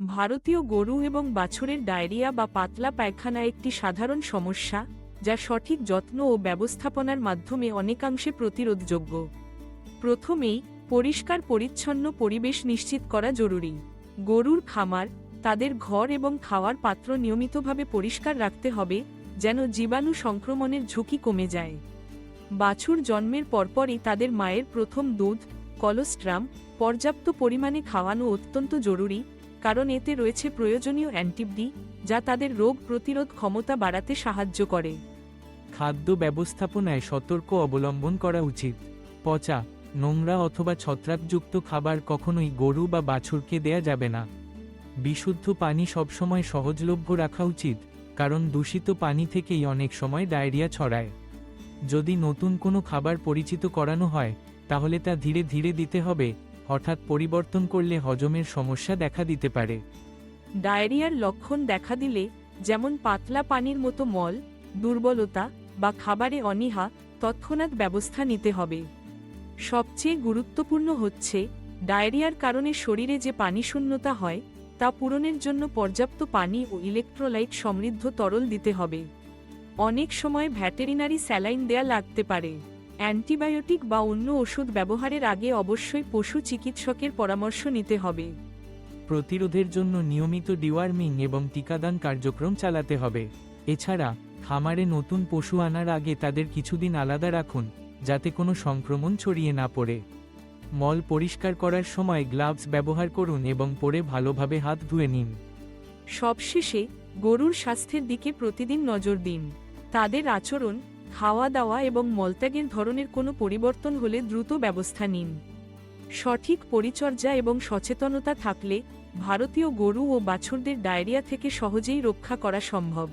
ভারতীয় গরু এবং বাছুরের ডায়রিয়া বা পাতলা পায়খানা একটি সাধারণ সমস্যা, যা সঠিক যত্ন ও ব্যবস্থাপনার মাধ্যমে অনেকাংশে প্রতিরোধযোগ্য। প্রথমেই, পরিষ্কার পরিচ্ছন্ন পরিবেশ নিশ্চিত করা জরুরি। গরুর খামার, তাদের ঘর এবং খাওয়ার পাত্র নিয়মিতভাবে পরিষ্কার রাখতে হবে, যেন জীবাণু সংক্রমণের ঝুঁকি কমে যায়। বাছুর জন্মের পরপরই তাদের মায়ের প্রথম দুধ, কলোস্ট্রাম, পর্যাপ্ত পরিমাণে খাওয়ানো অত্যন্ত জরুরি কারণ এতে রয়েছে প্রয়োজনীয় অ্যান্টিবডি, যা তাদের রোগ প্রতিরোধ ক্ষমতা বাড়াতে সাহায্য করে। খাদ্য ব্যবস্থাপনায় সতর্ক অবলম্বন করা উচিত। পচা, নোংরা অথবা ছত্রাকযুক্ত খাবার কখনোই গরু বা বাছুরকে দেয়া যাবে না। বিশুদ্ধ পানি সবসময় সহজলভ্য রাখা উচিত, কারণ দূষিত পানি থেকেই অনেক সময় ডায়রিয়া ছড়ায়। যদি নতুন কোনো খাবার পরিচিত করানো হয়, তাহলে তা ধীরে ধীরে দিতে হবে হঠাৎ পরিবর্তন করলে হজমের সমস্যা দেখা দিতে পারে। ডায়রিয়ার লক্ষণ দেখা দিলে যেমন পাতলা পানির মতো মল, দুর্বলতা বা খাবারে অনীহা তৎক্ষণাৎ ব্যবস্থা নিতে হবে। সবচেয়ে গুরুত্বপূর্ণ হচ্ছে ডায়রিয়ার কারণে শরীরে যে পানি শূন্যতা হয়, তা পূরণের জন্য পর্যাপ্ত পানি ও ইলেকট্রোলাইট সমৃদ্ধ তরল দিতে হবে। অনেক সময় ভ্যাটেরিনারি স্যালাইন দেয়া লাগতে পারে। অ্যান্টিবায়োটিক বা অন্য ওষুধ ব্যবহারের আগে অবশ্যই পশু চিকিৎসকের পরামর্শ নিতে হবে। প্রতিরোধের জন্য নিয়মিত ডিওয়ার্মিং এবং টিকাদান কার্যক্রম চালাতে হবে। এছাড়া খামারে নতুন পশু আনার আগে তাদের কিছুদিন আলাদা রাখুন যাতে কোনো সংক্রমণ ছড়িয়ে না পড়ে। মল পরিষ্কার করার সময় গ্লাভস ব্যবহার করুন এবং পরে ভালোভাবে হাত ধুয়ে নিন। সবশেষে গরুর স্বাস্থ্যের দিকে প্রতিদিন নজর দিন। তাদের আচরণ খাওয়া দাওয়া এবং মলত্যাগের ধরনের কোনো পরিবর্তন হলে দ্রুত ব্যবস্থা নিন। সঠিক পরিচর্যা এবং সচেতনতা থাকলে ভারতীয় গরু ও বাছুরদের ডায়রিয়া থেকে সহজেই রক্ষা করা সম্ভব।